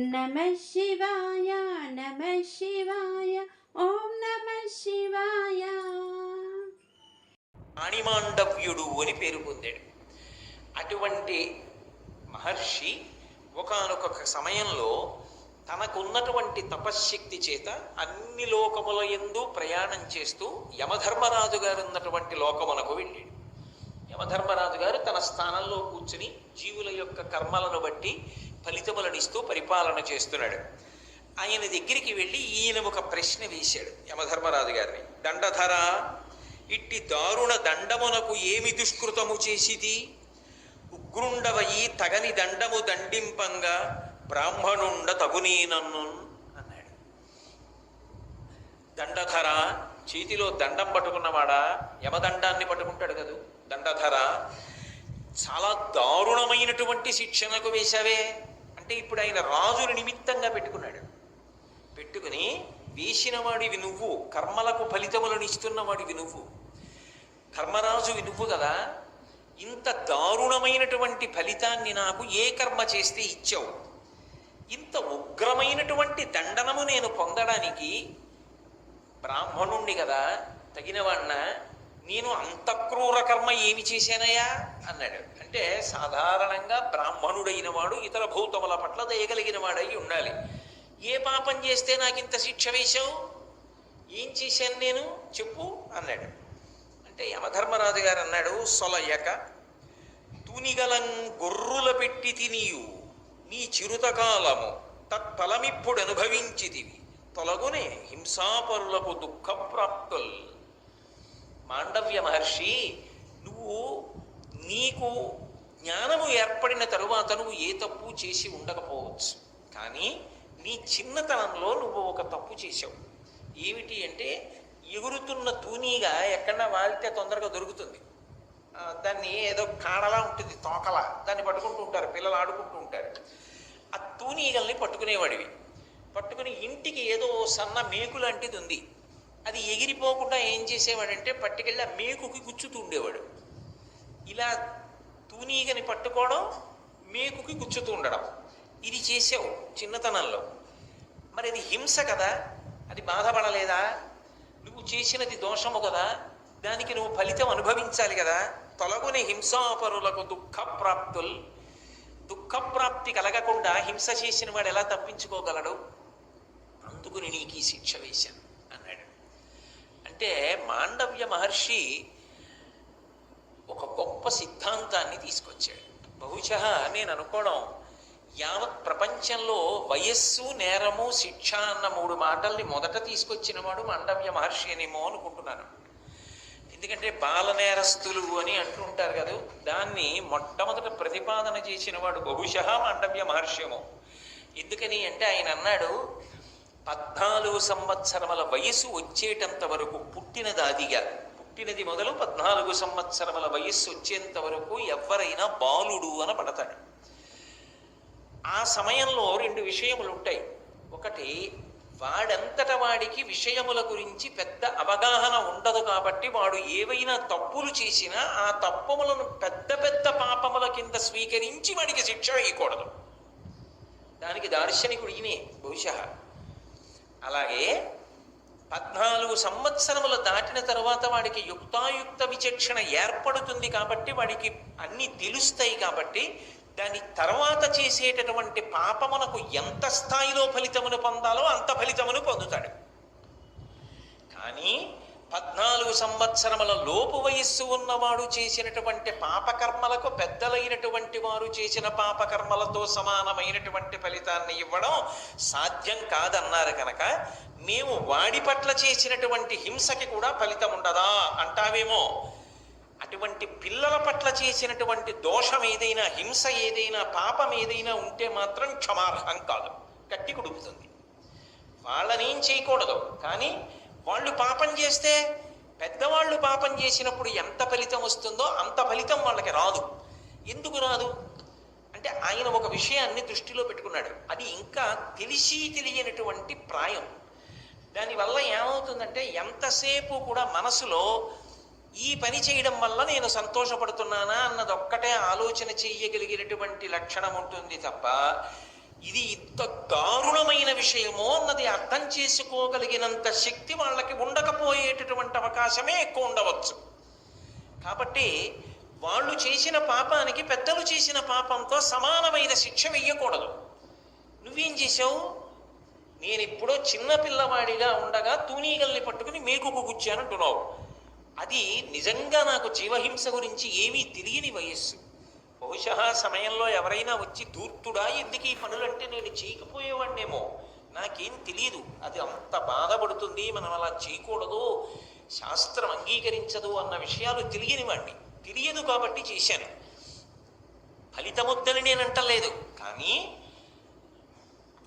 నమ శివాయ నమ శివాయ ఓం నమ శివాయ. అణిమాండవ్యుడు అని పేరు పొందాడు. అటువంటి మహర్షి ఒకానొక సమయంలో తనకున్నటువంటి తపశ్శక్తి చేత అన్ని లోకముల ఎందు ప్రయాణం చేస్తూ యమధర్మరాజు గారు ఉన్నటువంటి లోకమునకు వెళ్ళాడు. యమధర్మరాజు గారు తన స్థానంలో కూర్చుని జీవుల యొక్క కర్మలను బట్టి ఫలితములనిస్తూ పరిపాలన చేస్తున్నాడు. ఆయన దగ్గరికి వెళ్ళి ఈయన ఒక ప్రశ్న వేశాడు యమధర్మరాజు గారిని. దండధర ఇట్టి దారుణ దండమునకు ఏమి దుష్కృతము చేసిది? ఉగ్రుండవయి తగని దండము దండింపంగా బ్రాహ్మణుండ తగునీనన్ను అన్నాడు. దండధర చేతిలో దండం పట్టుకున్నవాడా? యమదండాన్ని పట్టుకుంటాడు కదూ. దండధర చాలా దారుణమైనటువంటి శిక్షణకు వేశావే. అంటే ఇప్పుడు ఆయన రాజుని నిమిత్తంగా పెట్టుకున్నాడు. పెట్టుకుని వేసిన వాడివి నువ్వు కర్మలకు ఫలితములను ఇస్తున్న వాడివి నువ్వు కర్మరాజువి నువ్వు కదా. ఇంత దారుణమైనటువంటి ఫలితాన్ని నాకు ఏ కర్మ చేస్తే ఇచ్చావు? ఇంత ఉగ్రమైనటువంటి దండనము నేను పొందడానికి బ్రాహ్మణుణ్ణి కదా తగినవాణ్ణ? నేను అంత క్రూర కర్మ ఏమి చేశానయ్యా? అన్నాడు. అంటే సాధారణంగా బ్రాహ్మణుడైన వాడు ఇతర భూతముల పట్ల దయగలిగిన వాడై ఉండాలి. ఏ పాపం చేస్తే నాకు ఇంత శిక్ష వేశావు? ఏం చేశాను నేను? చెప్పు అన్నాడు. అంటే యమధర్మరాజు గారు అన్నాడు సొలయక తునిగలం గొర్రుల పెట్టి తినియు. నీ చిరుతకాలము తత్ఫలమిప్పుడు అనుభవించితివి తొలగునే హింసాపరులకు దుఃఖప్రాప్తుల్. మాండవ్య మహర్షి నువ్వు నీకు జ్ఞానము ఏర్పడిన తరువాత నువ్వు ఏ తప్పు చేసి ఉండకపోవచ్చు. కానీ నీ చిన్నతనంలో నువ్వు ఒక తప్పు చేసావు ఏమిటి అంటే ఎగురుతున్న తూనీగా ఎక్కడన్నా వాలితే తొందరగా దొరుకుతుంది. దాన్ని ఏదో కాడలా ఉంటుంది తోకలా. దాన్ని పట్టుకుంటూ ఉంటారు పిల్లలు ఆడుకుంటూ ఉంటారు. ఆ తూనీగల్ని పట్టుకునేవాడివి. పట్టుకుని ఇంటికి ఏదో సన్న మేకు లాంటిది ఉంది. అది ఎగిరిపోకుండా ఏం చేసేవాడంటే పట్టుకెళ్ళి ఆ మేకుకి గుచ్చుతూ ఉండేవాడు. ఇలా తూనీగని పట్టుకోవడం మేకుకి గుచ్చుతూ ఉండడం. ఇది చేసావు చిన్నతనంలో. మరి అది హింస కదా? అది బాధపడలేదా? నువ్వు చేసినది దోషము కదా? దానికి నువ్వు ఫలితం అనుభవించాలి కదా? తొలగుని హింసాపరులకు దుఃఖప్రాప్తుల్. దుఃఖప్రాప్తి కలగకుండా హింస చేసిన వాడు ఎలా తప్పించుకోగలడు? అందుకుని నీకు ఈ శిక్ష వేశాను. అంటే మాండవ్య మహర్షి ఒక గొప్ప సిద్ధాంతాన్ని తీసుకొచ్చాడు. బహుశ నేను అనుకోవడం యావత్ ప్రపంచంలో వయస్సు నేరము శిక్ష అన్న మూడు మాటల్ని మొదట తీసుకొచ్చిన వాడు మాండవ్య మహర్షి అనేమో అనుకుంటున్నాను. ఎందుకంటే బాల నేరస్తులు అని అంటుంటారు కదా దాన్ని మొట్టమొదట ప్రతిపాదన చేసిన వాడు బహుశ మాండవ్య మహర్షిమో ఎందుకని అంటే ఆయన అన్నాడు పద్నాలుగు సంవత్సరముల వయసు వచ్చేటంత వరకు పుట్టినదాదిగా పుట్టినది మొదలు పద్నాలుగు సంవత్సరముల వయస్సు వచ్చేంత వరకు ఎవరైనా బాలుడు అని పడతాడు. ఆ సమయంలో రెండు విషయములు ఉంటాయి. ఒకటి వాడంతట వాడికి విషయముల గురించి పెద్ద అవగాహన ఉండదు కాబట్టి వాడు ఏవైనా తప్పులు చేసినా ఆ తప్పులను పెద్ద పెద్ద పాపముల కింద స్వీకరించి వాడికి శిక్ష వేయకూడదు దానికి దార్శనికుడు ఈయనే బహుశः. అలాగే పద్నాలుగు సంవత్సరములు దాటిన తర్వాత వాడికి యుక్తాయుక్త విచక్షణ ఏర్పడుతుంది కాబట్టి వాడికి అన్నీ తెలుస్తాయి కాబట్టి దాని తర్వాత చేసేటటువంటి పాపమునకు ఎంత స్థాయిలో ఫలితమును పొందాలో అంత ఫలితమును పొందుతాడు. కానీ పద్నాలుగు సంవత్సరముల లోపు వయస్సు ఉన్నవాడు చేసినటువంటి పాపకర్మలకు పెద్దలైనటువంటి వారు చేసిన పాపకర్మలతో సమానమైనటువంటి ఫలితాన్ని ఇవ్వడం సాధ్యం కాదన్నారు కనుక మేము వాడి పట్ల చేసినటువంటి హింసకి కూడా ఫలితం ఉండదా? అంటావేమో? అటువంటి పిల్లల పట్ల చేసినటువంటి దోషం ఏదైనా హింస ఏదైనా పాపం ఏదైనా ఉంటే మాత్రం క్షమార్హం కాదు. కట్టి కుడుపుతుంది. వాళ్ళనేం చేయకూడదు. కానీ వాళ్ళు పాపం చేస్తే పెద్దవాళ్ళు పాపం చేసినప్పుడు ఎంత ఫలితం వస్తుందో అంత ఫలితం వాళ్ళకి రాదు. ఎందుకు రాదు? అంటే ఆయన ఒక విషయాన్ని దృష్టిలో పెట్టుకున్నాడు. అది ఇంకా తెలిసి తెలియనటువంటి ప్రాయం. దానివల్ల ఏమవుతుందంటే ఎంతసేపు కూడా మనసులో ఈ పని చేయడం వల్ల నేను సంతోషపడుతున్నానా అన్నది ఒక్కటే ఆలోచన చెయ్యగలిగినటువంటి లక్షణం ఉంటుంది తప్ప ఇది ఇంత దారుణమైన విషయమో అన్నది అర్థం చేసుకోగలిగినంత శక్తి వాళ్ళకి ఉండకపోయేటటువంటి అవకాశమే ఎక్కువ ఉండవచ్చు. కాబట్టి వాళ్ళు చేసిన పాపానికి పెద్దలు చేసిన పాపంతో సమానమైన శిక్ష వెయ్యకూడదు. నువ్వేం చేశావు? నేను ఎప్పుడో చిన్న పిల్లవాడిగా ఉండగా తూనీగల్ని పట్టుకుని మేకుకు గుచ్చానంటున్నావు అది నిజంగా నాకు జీవహింస గురించి ఏమీ తెలియని వయస్సు. బహుశా సమయంలో ఎవరైనా వచ్చి దూర్తుడా ఎందుకు ఈ పనులంటే నేను చేయకపోయేవాడినేమో నాకేం తెలియదు అది అంత బాధపడుతుంది మనం అలా చేయకూడదు శాస్త్రం అంగీకరించదు అన్న విషయాలు తెలియనివాడిని తెలియదు కాబట్టి చేశాను. ఫలితముద్దని నేను అంటలేదు కానీ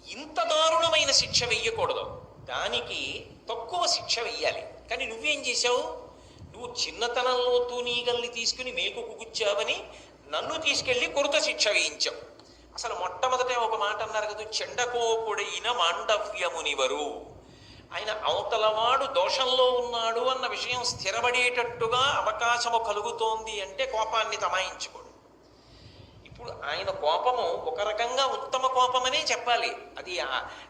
ఇంత దారుణమైన శిక్ష వెయ్యకూడదు. దానికి తక్కువ శిక్ష వెయ్యాలి. కానీ నువ్వేం చేశావు? నువ్వు చిన్నతనంలో తూనీగల్ని తీసుకుని మేకు కుగుచ్చావని నన్ను తీసుకెళ్ళి కొరత శిక్ష వేయించావు. అసలు మొట్టమొదట ఒక మాట అన్నారు కదా చెండకోపుడైన మాండవ్యమునివరు. ఆయన అవతలవాడు దోషంలో ఉన్నాడు అన్న విషయం స్థిరపడేటట్టుగా అవకాశము కలుగుతోంది అంటే కోపాన్ని తమాయించుకోడు. ఇప్పుడు ఆయన కోపము ఒక రకంగా ఉత్తమ కోపమనే చెప్పాలి. అది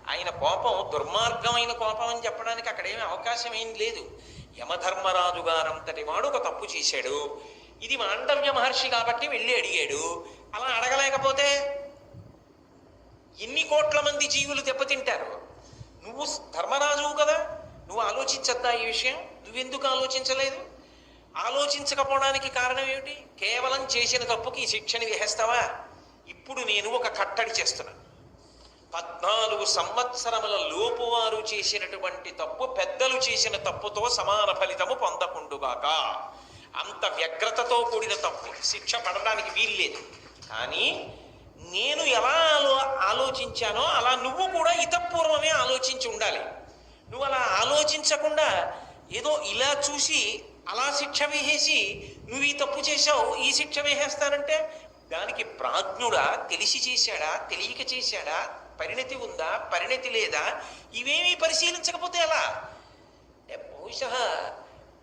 ఆయన కోపం దుర్మార్గమైన కోపం అని చెప్పడానికి అక్కడేమీ అవకాశం ఏం లేదు. యమధర్మరాజు గారంతటి వాడు ఒక తప్పు చేశాడు. ఇది మాండవ్య మహర్షి కాబట్టి వెళ్ళి అడిగాడు. అలా అడగలేకపోతే ఎన్ని కోట్ల మంది జీవులు దెబ్బతింటారు. నువ్వు ధర్మరాజువు కదా నువ్వు ఆలోచించద్దా ఈ విషయం? నువ్వెందుకు ఆలోచించలేదు? ఆలోచించకపోవడానికి కారణం ఏమిటి? కేవలం చేసిన తప్పుకి ఈ శిక్షని విహేస్తావా ఇప్పుడు నేను ఒక కట్టడి చేస్తున్నాను. పద్నాలుగు సంవత్సరముల లోపు వారు చేసినటువంటి తప్పు పెద్దలు చేసిన తప్పుతో సమాన ఫలితము పొందకుండుగాక. అంత వ్యగ్రతతో కూడిన తప్పు. శిక్ష పడడానికి వీల్లేదు. కానీ నేను ఎలా ఆలో ఆలోచించానో అలా నువ్వు కూడా ఇతపూర్వమే ఆలోచించి ఉండాలి. నువ్వు అలా ఆలోచించకుండా ఏదో ఇలా చూసి అలా శిక్ష వేసేసి నువ్వు ఈ తప్పు చేశావు ఈ శిక్ష వేసేస్తానంటే దానికి ప్రాజ్ఞుడా తెలిసి చేశాడా తెలియక చేశాడా పరిణతి ఉందా పరిణతి లేదా ఇవేమీ పరిశీలించకపోతే ఎలా? బహుశా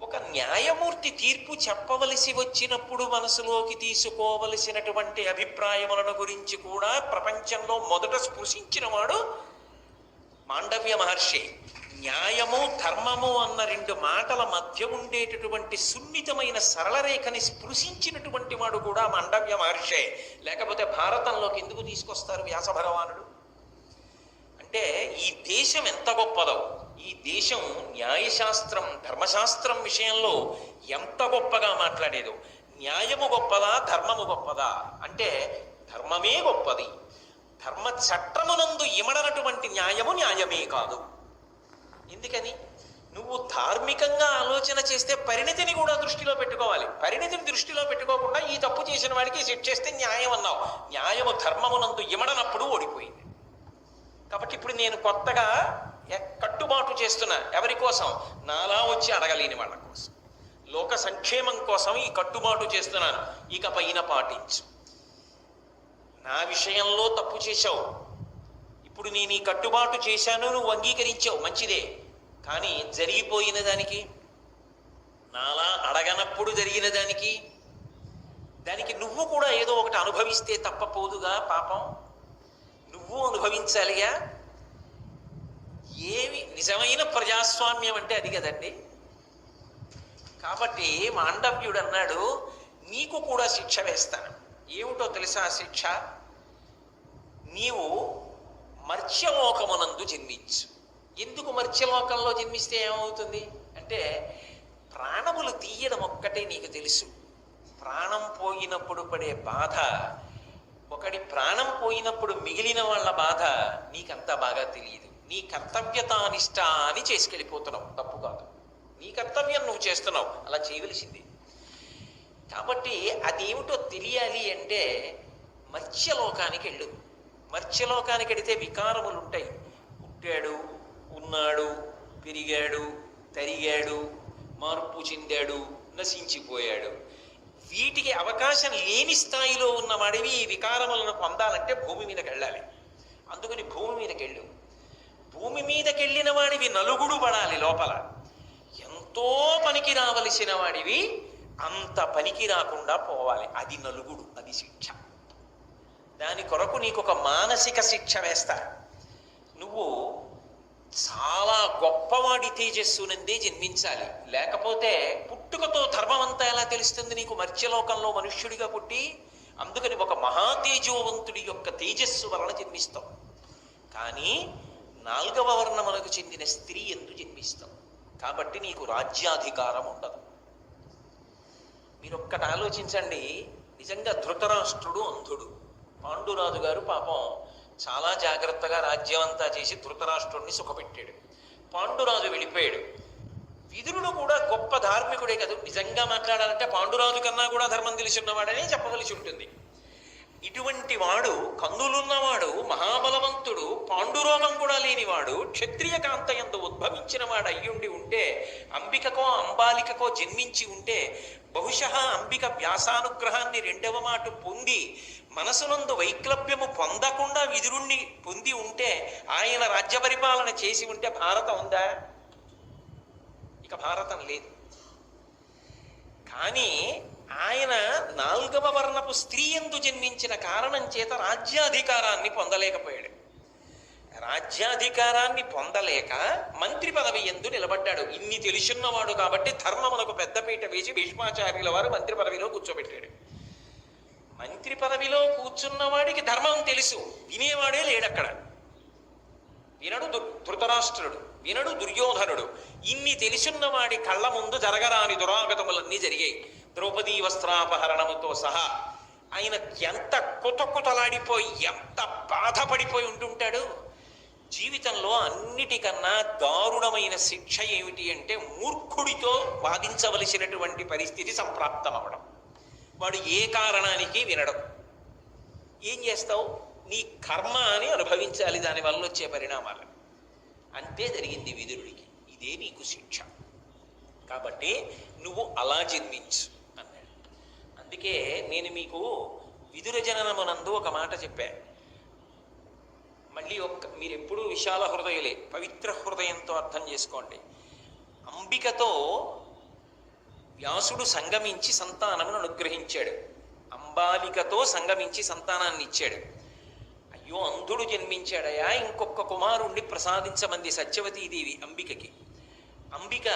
ఒక న్యాయమూర్తి తీర్పు చెప్పవలసి వచ్చినప్పుడు మనసులోకి తీసుకోవలసినటువంటి అభిప్రాయములను గురించి కూడా ప్రపంచంలో మొదట స్పృశించిన వాడు మాండవ్య మహర్షి. న్యాయము ధర్మము అన్న రెండు మాటల మధ్య ఉండేటటువంటి సున్నితమైన సరళ రేఖని స్పృశించినటువంటి వాడు కూడా మాండవ్య మహర్షే. లేకపోతే భారతంలోకి ఎందుకు తీసుకొస్తారు వ్యాస భగవానుడు? అంటే ఈ దేశం ఎంత గొప్పదో. ఈ దేశం న్యాయశాస్త్రం ధర్మశాస్త్రం విషయంలో ఎంత గొప్పగా మాట్లాడేదో. న్యాయము గొప్పదా ధర్మము గొప్పదా? అంటే ధర్మమే గొప్పది. ధర్మ చట్టమునందు ఇమడనటువంటి న్యాయము న్యాయమే కాదు. ఎందుకని? నువ్వు ధార్మికంగా ఆలోచన చేస్తే పరిణితిని కూడా దృష్టిలో పెట్టుకోవాలి. పరిణితిని దృష్టిలో పెట్టుకోకుండా ఈ తప్పు చేసిన వాడికి చేస్తే న్యాయం అన్నావు. న్యాయము ధర్మమునందు ఇమడనప్పుడు ఓడిపోయింది. కాబట్టి ఇప్పుడు నేను కొత్తగా కట్టుబాటు చేస్తున్న ఎవరి కోసం? నాలా వచ్చి అడగలేని వాళ్ళ కోసం. లోక సంక్షేమం కోసం ఈ కట్టుబాటు చేస్తున్నాను. ఇక పైన పాటించు. నా విషయంలో తప్పు చేశావు. ఇప్పుడు నేను ఈ కట్టుబాటు చేశాను నువ్వు అంగీకరించావు. మంచిదే. కానీ జరిగిపోయిన దానికి నాలా అడగనప్పుడు జరిగిన దానికి దానికి నువ్వు కూడా ఏదో ఒకటి అనుభవిస్తే తప్పపోదుగా పాపం. నువ్వు అనుభవించాలిగా. ఏమి నిజమైన ప్రజాస్వామ్యం అంటే అది కదండి? కాబట్టి మాండవ్యుడు అన్నాడు నీకు కూడా శిక్ష వేస్తాను. ఏమిటో తెలుసా ఆ శిక్ష? నీవు మర్త్యలోకమునందు జన్మించు. ఎందుకు మర్త్యలోకంలో జన్మిస్తే ఏమవుతుంది? అంటే ప్రాణములు తీయడం ఒక్కటే నీకు తెలుసు. ప్రాణం పోయినప్పుడు పడే బాధ ఒకటి ప్రాణం పోయినప్పుడు మిగిలిన వాళ్ళ బాధ నీకంతా బాగా తెలియదు. నీ కర్తవ్యతానిష్ట అని చేసుకెళ్ళిపోతున్నావు. తప్పు కాదు. నీ కర్తవ్యం నువ్వు చేస్తున్నావు. అలా చేయవలసింది. కాబట్టి అదేమిటో తెలియాలి అంటే మత్స్యలోకానికి వెళ్ళు. మత్స్యలోకానికి వెడితే వికారములు ఉంటాయి పుట్టాడు ఉన్నాడు పెరిగాడు తరిగాడు మార్పు చెందాడు నశించిపోయాడు. వీటికి అవకాశం లేని స్థాయిలో ఉన్నవాడివి ఈ వికారములను పొందాలంటే భూమి మీదకి వెళ్ళాలి. అందుకని భూమి మీదకి వెళ్ళు. భూమి మీదకెళ్ళిన వాడివి నలుగుడు పడాలి లోపల. ఎంతో పనికి రావలసిన వాడివి అంత పనికి రాకుండా పోవాలి. అది నలుగుడు అది శిక్ష. దాని కొరకు నీకు ఒక మానసిక శిక్ష వేస్తా. నువ్వు చాలా గొప్పవాడి తేజస్సునందే జన్మించాలి. లేకపోతే పుట్టుకతో ధర్మం అంతా ఎలా తెలుస్తుంది నీకు? మర్త్యలోకంలో మనుష్యుడిగా పుట్టి అందుకని ఒక మహాతేజోవంతుడి యొక్క తేజస్సు వలన జన్మిస్తాం కానీ నాలుగవ వర్ణములకు చెందిన స్త్రీ ఎందు జన్మిస్తాం. కాబట్టి నీకు రాజ్యాధికారం ఉండదు. మీరు ఒక్కటి ఆలోచించండి. నిజంగా ధృతరాష్ట్రుడు అంధుడు. పాండురాజు గారు పాపం చాలా జాగ్రత్తగా రాజ్యం అంతా చేసి ధృతరాష్ట్రుడిని సుఖపెట్టాడు. పాండురాజు వెళ్ళిపోయాడు. విదురుడు కూడా గొప్ప ధార్మికుడే కదా. నిజంగా మాట్లాడాలంటే పాండురాజు కన్నా కూడా ధర్మం తెలిసి ఉన్నవాడని చెప్పవలసి ఉంటుంది. ఇటువంటి వాడు కన్నులున్నవాడు మహాబలవంతుడు పాండురోగం కూడా లేనివాడు క్షత్రియ కాంతయందు ఉద్భవించిన వాడు అయ్యుండి ఉంటే అంబికకో అంబాలికకో జన్మించి ఉంటే బహుశ అంబిక వ్యాసానుగ్రహాన్ని రెండవ మాట పొంది మనసునందు వైక్లభ్యము పొందకుండా విదురుణ్ణి పొంది ఉంటే ఆయన రాజ్య పరిపాలన చేసి ఉంటే భారతం ఉందా? ఇక భారతం లేదు. కానీ ఆయన నాలుగవ వర్ణపు స్త్రీ ఎందు జన్మించిన కారణం చేత రాజ్యాధికారాన్ని పొందలేకపోయాడు. రాజ్యాధికారాన్ని పొందలేక మంత్రి పదవి ఎందు నిలబడ్డాడు. ఇన్ని తెలుసున్నవాడు కాబట్టి ధర్మమునకు పెద్దపీట వేసి భీష్మాచార్యుల వారు మంత్రి పదవిలో కూర్చోబెట్టాడు. మంత్రి పదవిలో కూర్చున్నవాడికి ధర్మం తెలుసు. వినేవాడే లేడక్కడ. వినడు ధృతరాష్ట్రుడు. వినడు దుర్యోధనుడు. ఇన్ని తెలిసున్నవాడి కళ్ళ ముందు జరగరాని దురాగతములన్నీ జరిగాయి. ద్రౌపదీ వస్త్రాపహరణముతో సహా ఆయన ఎంత కుతకుతలాడిపోయి ఎంత బాధపడిపోయి ఉంటుంటాడు? జీవితంలో అన్నిటికన్నా దారుణమైన శిక్ష ఏమిటి అంటే మూర్ఖుడితో వాదించవలసినటువంటి పరిస్థితి సంప్రాప్తమవడం. వాడు ఏ కారణానికి వినడం ఏం చేస్తావు? నీ కర్మ అని అనుభవించాలి దాని వల్ల వచ్చే పరిణామాలు. అంతే జరిగింది విదురుడికి. ఇదే నీకు శిక్ష. కాబట్టి నువ్వు అలా జన్మించు. అందుకే నేను మీకు విదుర జననమునందు ఒక మాట చెప్పా. మళ్ళీ ఒక్క మీరు ఎప్పుడూ విశాల హృదయులే పవిత్ర హృదయంతో అర్థం చేసుకోండి. అంబికతో వ్యాసుడు సంగమించి సంతానమును అనుగ్రహించాడు. అంబాలికతో సంగమించి సంతానాన్ని ఇచ్చాడు అయ్యో అంధుడు జన్మించాడయా? ఇంకొక కుమారుణ్ణి ప్రసాదించమంది సత్యవతీదేవి అంబికకి. అంబిక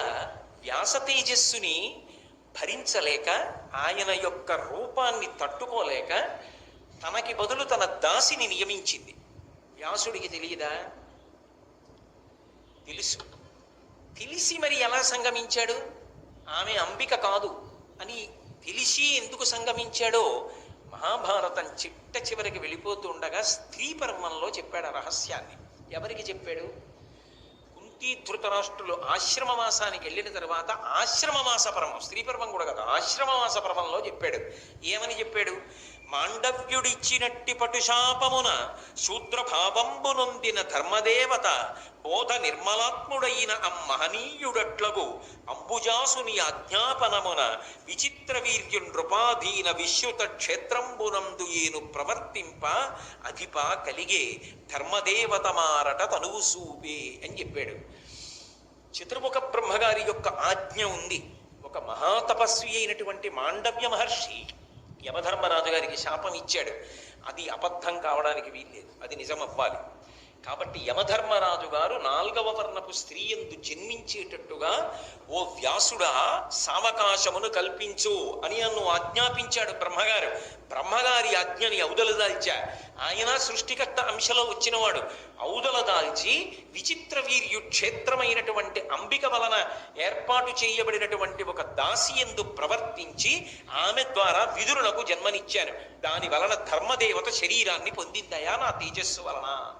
వ్యాస తేజస్సుని భరించలేక ఆయన యొక్క రూపాన్ని తట్టుకోలేక తనకి బదులు తన దాసిని నియమించింది. వ్యాసుడికి తెలియదా? తెలుసు. తెలిసి మరి ఎలా సంగమించాడు? ఆమె అంబిక కాదు అని తెలిసి ఎందుకు సంగమించాడో మహాభారతం చిట్ట చివరికి వెళ్ళిపోతుండగా స్త్రీ పర్వంలో చెప్పాడు ఆ రహస్యాన్ని. ఎవరికి చెప్పాడు? కుంతి ధృతరాష్ట్రులు ఆశ్రమవాసానికి వెళ్ళిన తర్వాత ఆశ్రమవాస పర్వం స్త్రీ పర్వం కూడా కదా ఆశ్రమవాస పర్వంలో చెప్పాడు. ఏమని చెప్పాడు? మాండవ్యుడిచ్చినట్టి పటుశాపమున శూద్రభావంబు నొందిన ధర్మదేవత బోధ నిర్మలాత్ముడైన అమ్మహనీయుడట్లగు అంబుజాసుని ఆజ్ఞాపనమున విచిత్ర వీర్యు నృపాధీన విశ్రుత క్షేత్రంబునందు ఏను ప్రవర్తింప అధిపా కలిగే ధర్మదేవత మారట తనువు సూపే అని చెప్పాడు. చతుర్ముఖ బ్రహ్మగారి యొక్క ఆజ్ఞ ఉంది. ఒక మహాతపస్వి అయినటువంటి మాండవ్య మహర్షి యమధర్మరాజు గారికి శాపం ఇచ్చాడు. అది అబద్ధం కావడానికి వీల్లేదు. అది నిజం అవ్వాలి కాబట్టి యమధర్మరాజు గారు నాల్గవ వర్ణపు స్త్రీ ఎందు జన్మించేటట్టుగా ఓ వ్యాసుడా సావకాశమును కల్పించు అని నన్ను ఆజ్ఞాపించాడు బ్రహ్మగారు. బ్రహ్మగారి ఆజ్ఞని ఔదలు దాల్చా ఆయన సృష్టికర్త అంశలో వచ్చినవాడు. ఔదల దాల్చి విచిత్ర వీర్యు క్షేత్రమైనటువంటి అంబిక వలన ఏర్పాటు చేయబడినటువంటి ఒక దాసి ఎందు ప్రవర్తించి ఆమె ద్వారా విదురులకు జన్మనిచ్చాను. దాని వలన ధర్మదేవత శరీరాన్ని పొందిందయా నా తేజస్సు వలన.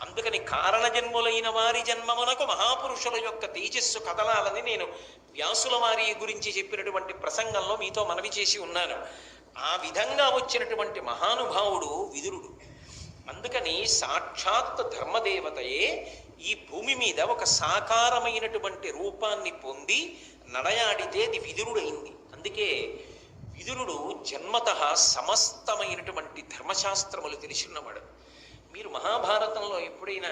అందుకని కారణజన్ములైన వారి జన్మమునకు మహాపురుషుల యొక్క తేజస్సు కదలాలని నేను వ్యాసుల వారి గురించి చెప్పినటువంటి ప్రసంగంలో మీతో మనవి చేసి ఉన్నాను. ఆ విధంగా వచ్చినటువంటి మహానుభావుడు విదురుడు. అందుకని సాక్షాత్ ధర్మదేవతయే ఈ భూమి మీద ఒక సాకారమైనటువంటి రూపాన్ని పొంది నడయాడితే అది విదురుడైంది. అందుకే విదురుడు జన్మత సమస్తమైనటువంటి ధర్మశాస్త్రములు తెలిసినవాడు. మీరు మహాభారతంలో ఎప్పుడైనా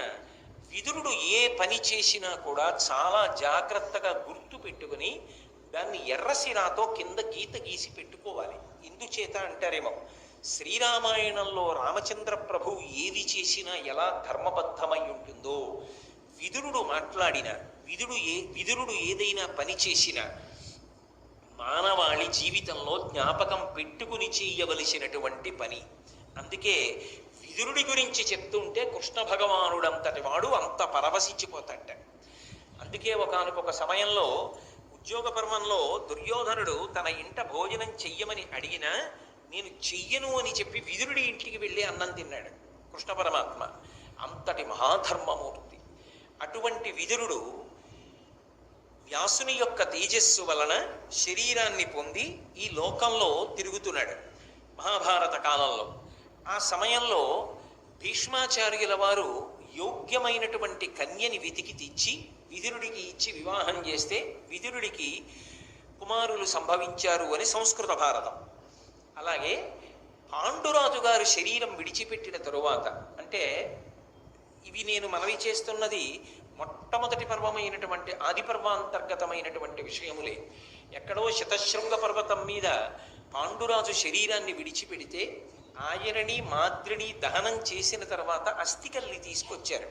విదురుడు ఏ పని చేసినా కూడా చాలా జాగ్రత్తగా గుర్తు పెట్టుకుని దాన్ని ఎర్రసిరాతో కింద గీత గీసి పెట్టుకోవాలి. ఎందుచేత అంటారేమో శ్రీరామాయణంలో రామచంద్ర ప్రభు ఏది చేసినా ఎలా ధర్మబద్ధమై ఉంటుందో విదురుడు మాట్లాడిన విదుడు ఏ విదురుడు ఏదైనా పని చేసినా మానవాళి జీవితంలో జ్ఞాపకం పెట్టుకుని చేయవలసినటువంటి పని. అందుకే విదురుడి గురించి చెప్తుంటే కృష్ణ భగవానుడంతటి వాడు అంత పరవశించిపోతాడ అందుకే ఒకనకొక సమయంలో ఉద్యోగ పర్వంలో దుర్యోధనుడు తన ఇంట భోజనం చెయ్యమని అడిగినా నేను చెయ్యను అని చెప్పి విదురుడి ఇంటికి వెళ్ళి అన్నం తిన్నాడు కృష్ణ పరమాత్మ. అంతటి మహాధర్మమూర్తి. అటువంటి విదురుడు వ్యాసుని యొక్క తేజస్సు వలన శరీరాన్ని పొంది ఈ లోకంలో తిరుగుతున్నాడు మహాభారత కాలంలో. ఆ సమయంలో భీష్మాచార్యుల వారు యోగ్యమైనటువంటి కన్యని వెతికి తెచ్చి విదురుడికి ఇచ్చి వివాహం చేస్తే విదురుడికి కుమారులు సంభవించారు అని సంస్కృత భారతం. అలాగే పాండురాజు గారు శరీరం విడిచిపెట్టిన తరువాత అంటే ఇవి నేను మనవి చేస్తున్నది మొట్టమొదటి పర్వమైనటువంటి ఆది పర్వాంతర్గతమైనటువంటి విషయములే. ఎక్కడో శతశృంగ పర్వతం మీద పాండురాజు శరీరాన్ని విడిచిపెడితే ఆయనని మాద్రిని దహనం చేసిన తర్వాత అస్థికల్ని తీసుకొచ్చారు.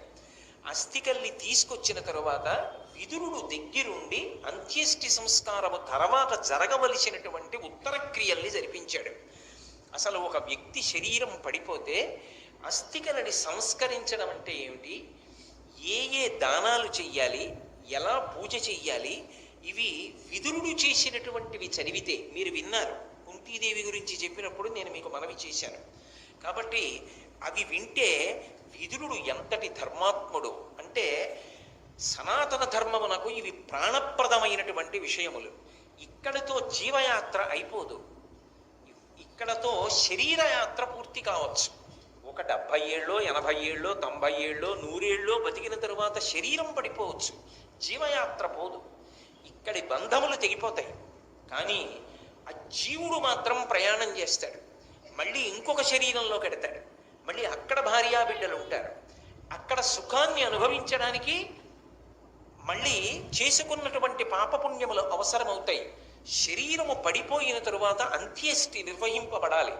అస్థికల్ని తీసుకొచ్చిన తర్వాత విదురుడు దగ్గరుండి అంత్యేష్టి సంస్కారము తర్వాత జరగవలసినటువంటి ఉత్తర క్రియల్ని జరిపించాడు. అసలు ఒక వ్యక్తి శరీరం పడిపోతే అస్థికలని సంస్కరించడం అంటే ఏమిటి? ఏ ఏ దానాలు చెయ్యాలి? ఎలా పూజ చెయ్యాలి? ఇవి విదురుడు చేసినటువంటివి చదివితే మీరు విన్నారు. కుంతీదేవి గురించి చెప్పినప్పుడు నేను మీకు మనవి చేశాను. కాబట్టి అవి వింటే విదురుడు ఎంతటి ధర్మాత్ముడు? అంటే సనాతన ధర్మమునకు ఇవి ప్రాణప్రదమైనటువంటి విషయములు. ఇక్కడతో జీవయాత్ర అయిపోదు. ఇక్కడతో శరీరయాత్ర పూర్తి కావచ్చు. ఒక డెబ్భై ఏళ్ళో ఎనభై ఏళ్ళో తొంభై ఏళ్ళో నూరేళ్ళో బతికిన తరువాత శరీరం పడిపోవచ్చు. జీవయాత్ర పోదు. ఇక్కడి బంధములు తెగిపోతాయి. కానీ ఆ జీవుడు మాత్రం ప్రయాణం చేస్తాడు. మళ్ళీ ఇంకొక శరీరంలో కడతాడు. మళ్ళీ అక్కడ భార్యా బిడ్డలు ఉంటారు. అక్కడ సుఖాన్ని అనుభవించడానికి మళ్ళీ చేసుకున్నటువంటి పాపపుణ్యములు అవసరమవుతాయి. శరీరము పడిపోయిన తరువాత అంత్యేష్టి నిర్వహింపబడాలి.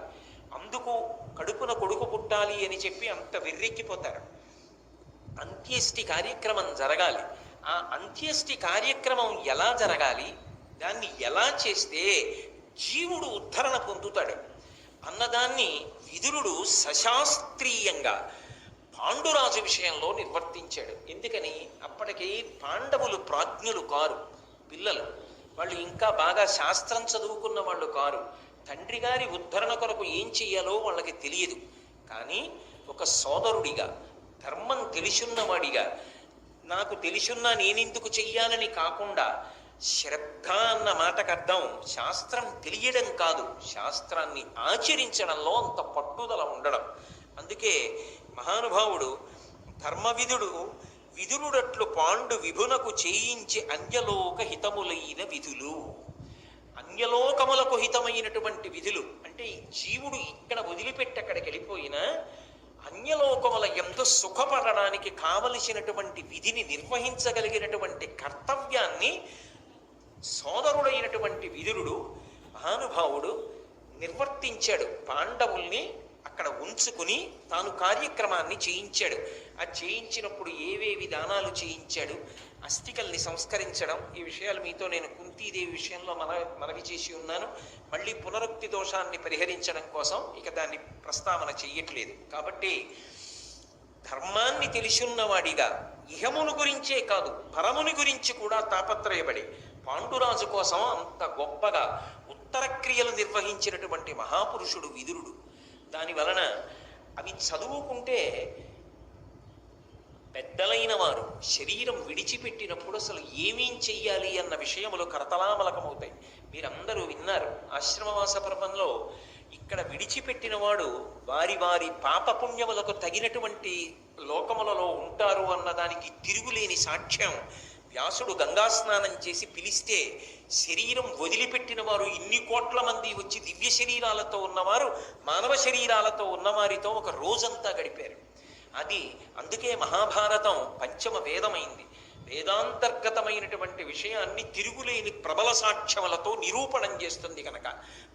అందుకు కడుపున కొడుకు పుట్టాలి అని చెప్పి అంత వెర్రెక్కిపోతారు. అంత్యేష్టి కార్యక్రమం జరగాలి. ఆ అంత్యేష్టి కార్యక్రమం ఎలా జరగాలి? దాన్ని ఎలా చేస్తే జీవుడు ఉద్ధరణ పొందుతాడు. అన్నదాన్ని విదురుడు సశాస్త్రీయంగా పాండురాజు విషయంలో నిర్వర్తించాడు. ఎందుకని? అప్పటికి పాండవులు ప్రాజ్ఞులు కారు పిల్లలు. వాళ్ళు ఇంకా బాగా శాస్త్రం చదువుకున్న వాళ్ళు కారు. తండ్రి గారి ఉద్ధరణ కొరకు ఏం చెయ్యాలో వాళ్ళకి తెలియదు. కానీ ఒక సోదరుడిగా ధర్మం తెలిసున్నవాడిగా నాకు తెలిసున్నా నేనెందుకు చెయ్యాలని కాకుండా శ్రద్ధ అన్న మాటకు అర్థం శాస్త్రం తెలియడం కాదు. శాస్త్రాన్ని ఆచరించడంలో అంత పట్టుదల ఉండడం. అందుకే మహానుభావుడు ధర్మవిధుడు విధులుడట్లు పాండు విభునకు చేయించి అన్యలోక హితములైన విధులు. అన్యలోకములకు హితమైనటువంటి విధులు. అంటే జీవుడు ఇక్కడ వదిలిపెట్టి అక్కడికి వెళ్ళిపోయినా అన్యలోకముల ఎంతో సుఖపడడానికి కావలసినటువంటి విధిని నిర్వహించగలిగినటువంటి కర్తవ్యాన్ని సోదరుడైనటువంటి విదురుడు మహానుభావుడు నిర్వర్తించాడు. పాండవుల్ని అక్కడ ఉంచుకుని తాను కార్యక్రమాన్ని చేయించాడు. ఆ చేయించినప్పుడు ఏవేవి దానాలు చేయించాడు అస్థికల్ని సంస్కరించడం ఈ విషయాలు మీతో నేను కుంతీదేవి విషయంలో మన మనవి చేసి ఉన్నాను. మళ్ళీ పునరుక్తి దోషాన్ని పరిహరించడం కోసం ఇక దాన్ని ప్రస్తావన చెయ్యట్లేదు. కాబట్టి ధర్మాన్ని తెలిసున్నవాడిగా ఇహమును గురించే కాదు పరముని గురించి కూడా తాపత్రయపడి పాండురాజు కోసం అంత గొప్పగా ఉత్తర క్రియలు నిర్వహించినటువంటి మహాపురుషుడు విదురుడు. దాని వలన అవి చదువుకుంటే పెద్దలైన వారు శరీరం విడిచిపెట్టినప్పుడు అసలు ఏమేం చెయ్యాలి అన్న విషయములు కరతలామలకమవుతాయి. మీరందరూ విన్నారు. ఆశ్రమవాస పర్వంలో ఇక్కడ విడిచిపెట్టినవాడు వారి వారి పాపపుణ్యములకు తగినటువంటి లోకములలో ఉంటారు అన్నదానికి తిరుగులేని సాక్ష్యం. వ్యాసుడు గంగా స్నానం చేసి పిలిస్తే శరీరం వదిలిపెట్టిన వారు ఇన్ని కోట్ల మంది వచ్చి దివ్య శరీరాలతో ఉన్నవారు మానవ శరీరాలతో ఉన్నవారితో ఒక రోజంతా గడిపారు. అది అందుకే మహాభారతం పంచమ వేదమైంది. వేదాంతర్గతమైనటువంటి విషయాన్ని తిరుగులేని ప్రబల సాక్ష్యములతో నిరూపణం చేస్తుంది కనుక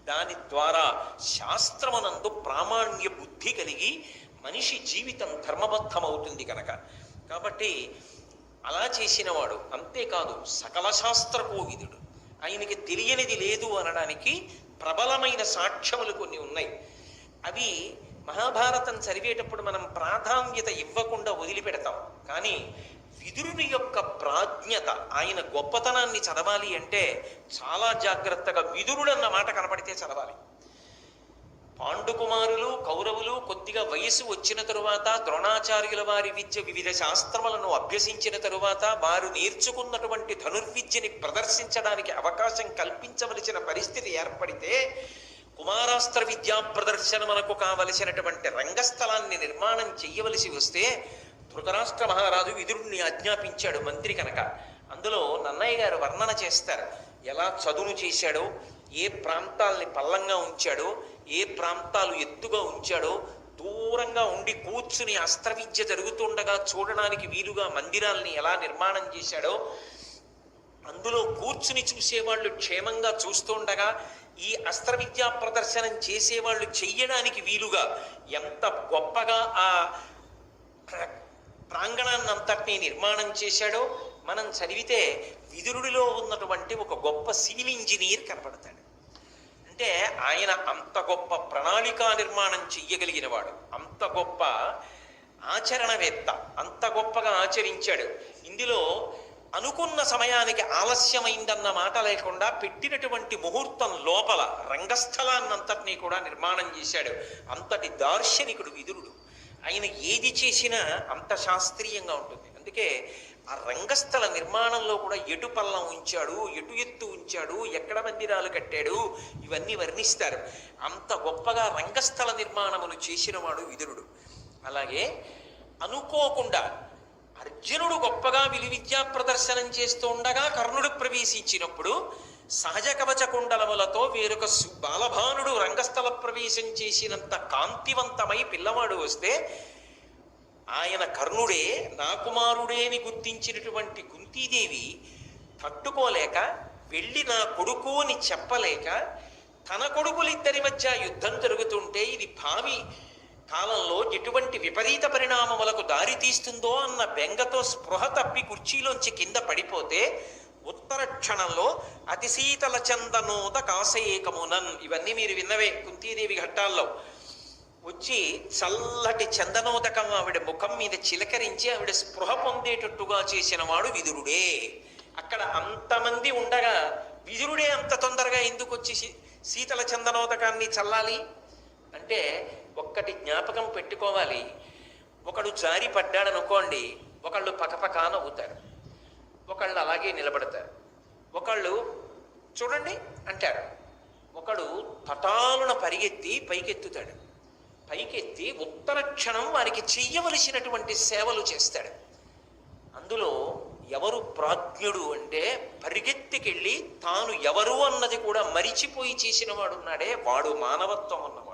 దాని ద్వారా శాస్త్రమనందు ప్రామాణ్య బుద్ధి కలిగి మనిషి జీవితం ధర్మబద్ధమవుతుంది కనుక కాబట్టి అలా చేసినవాడు అంతేకాదు సకల శాస్త్ర కోవిదుడు ఆయనకి తెలియనిది లేదు అనడానికి ప్రబలమైన సాక్ష్యములు కొన్ని ఉన్నాయి. అవి మహాభారతం చదివేటప్పుడు మనం ప్రాధాన్యత ఇవ్వకుండా వదిలిపెడతాం. కానీ విదురుని యొక్క ప్రాజ్ఞత ఆయన గొప్పతనాన్ని చదవాలి అంటే చాలా జాగ్రత్తగా విదురుడన్న మాట కనపడితే చదవాలి. పాండుకుమారులు కౌరవులు కొద్దిగా వయసు వచ్చిన తరువాత ద్రోణాచార్యుల వారి విద్య వివిధ శాస్త్రములను అభ్యసించిన తరువాత వారు నేర్చుకున్నటువంటి ధనుర్విద్యని ప్రదర్శించడానికి అవకాశం కల్పించవలసిన పరిస్థితి ఏర్పడితే కుమారాస్త్ర విద్యా ప్రదర్శనమునకు కావలసినటువంటి రంగస్థలాన్ని నిర్మాణం చేయవలసి వస్తే ధృతరాష్ట్ర మహారాజు విదురుణ్ణి ఆజ్ఞాపించాడు మంత్రి కనుక. అందులో నన్నయ్య గారు వర్ణన చేస్తారు. ఎలా చదును చేశాడో ఏ ప్రాంతాల్ని పల్లంగా ఉంచాడో ఏ ప్రాంతాలు ఎత్తుగా ఉంచాడో దూరంగా ఉండి కూర్చుని అస్త్రవిద్య జరుగుతుండగా చూడడానికి వీలుగా మందిరాల్ని ఎలా నిర్మాణం చేశాడో అందులో కూర్చుని చూసేవాళ్ళు క్షేమంగా చూస్తుండగా ఈ అస్త్ర విద్యా ప్రదర్శనం చేసేవాళ్ళు చెయ్యడానికి వీలుగా ఎంత గొప్పగా ఆ ప్రాంగణాన్ని అంతటినీ నిర్మాణం చేశాడో మనం చదివితే విదురుడిలో ఉన్నటువంటి ఒక గొప్ప సివిల్ ఇంజనీర్ కనపడతాడు. అంటే ఆయన అంత గొప్ప ప్రణాళికా నిర్మాణం చెయ్యగలిగిన వాడు అంత గొప్ప ఆచరణవేత్త అంత గొప్పగా ఆచరించాడు. ఇందులో అనుకున్న సమయానికి ఆలస్యమైందన్న మాట లేకుండా పెట్టినటువంటి ముహూర్తం లోపల రంగస్థలాన్నంతటినీ కూడా నిర్మాణం చేశాడు. అంతటి దార్శనికుడు విదురుడు. ఆయన ఏది చేసినా అంత శాస్త్రీయంగా ఉంటుంది. అందుకే ఆ రంగస్థల నిర్మాణంలో కూడా ఎటు పల్లం ఉంచాడు ఎటు ఎత్తు ఉంచాడు ఎక్కడ మందిరాలు కట్టాడు ఇవన్నీ వర్ణిస్తారు. అంత గొప్పగా రంగస్థల నిర్మాణములు చేసినవాడు విదురుడు. అలాగే అనుకోకుండా అర్జునుడు గొప్పగా విలువిద్యా ప్రదర్శనం చేస్తూ ఉండగా కర్ణుడు ప్రవేశించినప్పుడు సహజ కవచ కుండలములతో వేరొక సు- బాలభానుడు రంగస్థల ప్రవేశం చేసినంత కాంతివంతమై పిల్లవాడు వస్తే ఆయన కర్ణుడే నా కుమారుడేని గుర్తించినటువంటి కుంతీదేవి తట్టుకోలేక వెళ్ళి నా కొడుకు అని చెప్పలేక తన కొడుకులిద్దరి మధ్య యుద్ధం జరుగుతుంటే ఇది భావి కాలంలో ఎటువంటి విపరీత పరిణామములకు దారితీస్తుందో అన్న బెంగతో స్పృహ తప్పి కుర్చీలోంచి కింద పడిపోతే ఉత్తర క్షణంలో అతి శీతల చందనోద కాశయేకమునన్ ఇవన్నీ మీరు విన్నవే కుంతీదేవి ఘట్టాల్లో. వచ్చి చల్లటి చందనోదకం ఆవిడ ముఖం మీద చిలకరించి ఆవిడ స్పృహ పొందేటట్టుగా చేసిన వాడు విదురుడే. అక్కడ అంతమంది ఉండగా విదురుడే అంత తొందరగా ఎందుకు వచ్చి శీతల చందనోదకాన్ని చల్లాలి? అంటే ఒక్కటి జ్ఞాపకం పెట్టుకోవాలి. ఒకడు జారి పడ్డాడనుకోండి ఒకళ్ళు పకపక నవ్వుతారు. ఒకళ్ళు అలాగే నిలబడతారు. ఒకళ్ళు చూడండి అంటారు. ఒకడు తటాలున పరిగెత్తి పైకెత్తుతాడు. పైకెత్తి ఉత్తర క్షణం వారికి చెయ్యవలసినటువంటి సేవలు చేస్తాడు. అందులో ఎవరు ప్రాజ్ఞుడు అంటే పరిగెత్తికెళ్ళి తాను ఎవరు అన్నది కూడా మరిచిపోయి చేసిన వాడున్నాడే వాడు మానవత్వం ఉన్నవాడు.